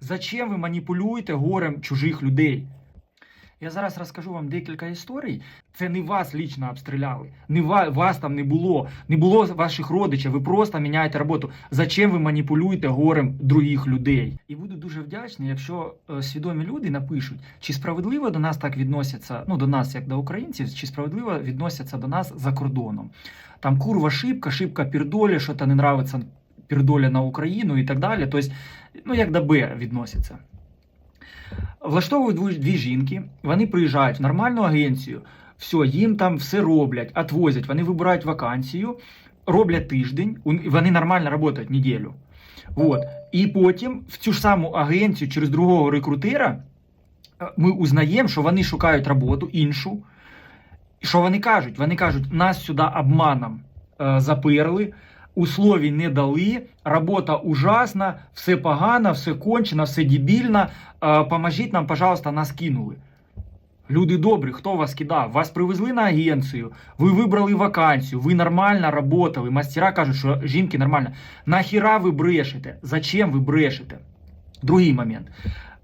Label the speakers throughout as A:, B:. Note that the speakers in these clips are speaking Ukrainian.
A: Зачем ви маніпулюєте горем чужих людей? Я зараз розкажу вам декілька історій. Це не вас лічно обстріляли, не ва- вас там не було, не було ваших родичів. Ви просто міняєте роботу. Зачем ви маніпулюєте горем других людей? І буду дуже вдячний, якщо е, свідомі люди напишуть, чи справедливо до нас так відносяться, ну до нас, як до українців, чи справедливо відносяться до нас за кордоном. Там курва шибка, шибка пірдолі, що то не нравиться пірдоля на Україну і так далі. Тобто, ну як до Б відносяться. Влаштовують дві, жінки, вони приїжджають в нормальну агенцію, все, їм там все роблять, отвозять, вони вибирають вакансію, роблять тиждень, вони нормально працюють неділю. От. І потім в цю ж саму агенцію через другого рекрутера е, ми узнаємо, що вони шукають роботу іншу. Що вони кажуть? Вони кажуть, нас сюди обманом е, заперли, условій не дали, робота ужасна, все погано, все кончено, все дебільно. Поможіть нам, пожалуйста, нас кинули. Люди добрі, хто вас кидав? Вас привезли на агенцію, ви вибрали вакансію, ви нормально работали. Мастера кажуть, що жінки нормально. Нахіра ви брешете? Зачем ви брешете? Другий момент.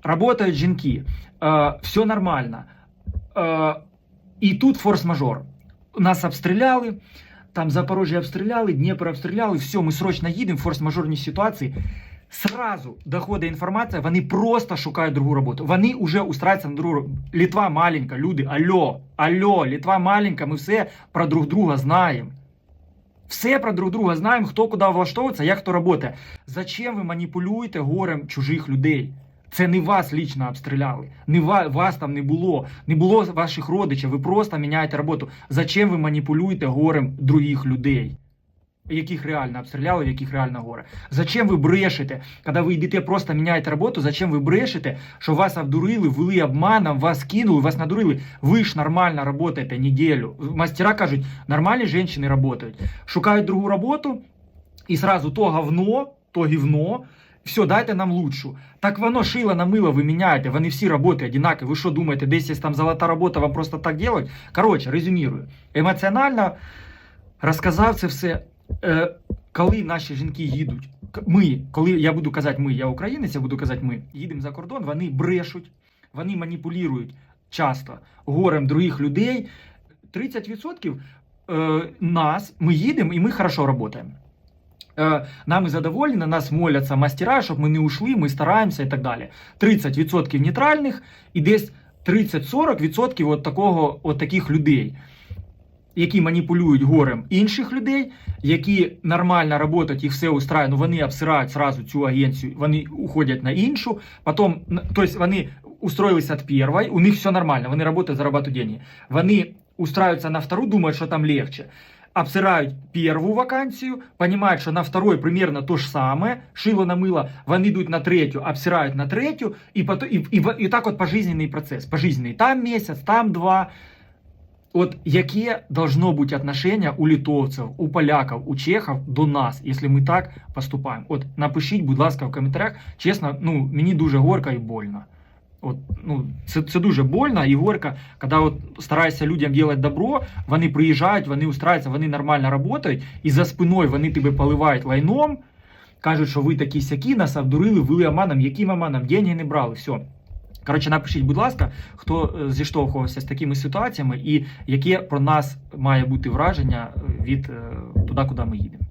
A: Работають жінки, е, все нормально. Е, і тут форс-мажор. Нас обстріляли, там Запорожжя обстріляли, Дніпро обстріляли, все, ми срочно їдемо форс-мажорній ситуації. Сразу доходить інформація, вони просто шукають другу роботу. Вони вже устраиваються на другу роботу. Літва маленька, люди, алло, алло, Літва маленька, ми все про друг друга знаємо. Все про друг друга знаємо, хто куди влаштовується, як хто працює. Зачем ви маніпулюєте горем чужих людей? Це не вас лічно обстріляли, не ва- вас там не було, не було ваших родичів. Ви просто міняєте роботу. Зачем ви маніпулюєте горем других людей? Яких реально обстріляли, в яких реально горе. Зачем ви брешете, коли ви йдете, просто міняєте роботу, зачем ви брешете, що вас обдурили, ввели обманом, вас кинули, вас надурили. Ви ж нормально работаєте неділю. Мастера кажуть, нормальні жінки працюють. Шукають другу роботу, і сразу то говно, то гівно. Все, дайте нам лучшу. Так воно шило на мило ви міняєте, вони всі роботи одинакові. Ви що думаєте, десь є там золота робота, вам просто так делать? Коротше, резюмірую. Емоціонально розказав це все. Е, коли наші жінки їдуть, ми, коли я буду казати ми, я українець, я буду казати ми, їдемо за кордон, вони брешуть, вони маніпулюють часто горем других людей. 30% е, нас, ми їдемо і ми хорошо працюємо. Е, нами задоволені, нас моляться мастера, щоб ми не ушли, ми стараємося і так далі. 30% нейтральних і десь 30-40% от такого, от таких людей, які маніпулюють горем інших людей, які нормально працюють, їх все устраює, ну вони обсирають сразу цю агенцію, вони уходять на іншу, потім, тобто вони устроились від першої, у них все нормально, вони працюють, зарабатывают деньги. Вони устраиваются на вторую, думают, что там легче. Обсирають первую вакансію, понимають, що на второй примерно то ж саме, шило на мило, вони йдуть на третю, обсирають на третю, і, потом, і, і, і так от пожизненний процес. Пожизненний. Там місяць, там два. От яке должно бути отношення у литовців, у поляків, у чехів до нас, якщо ми так поступаємо? От напишіть, будь ласка, в коментарях. Чесно, ну мені дуже горко і больно. От, ну, це, це дуже больно і горько, коли от стараєшся людям робити добро, вони приїжджають, вони устраюються, вони нормально працюють, і за спиною вони тебе поливають лайном, кажуть, що ви такі сякі, нас обдурили, ввели обманом, яким обманом, деньги не брали, все. Коротше, напишіть, будь ласка, хто е, зіштовхувався з такими ситуаціями і яке про нас має бути враження від е, туди, куди ми їдемо.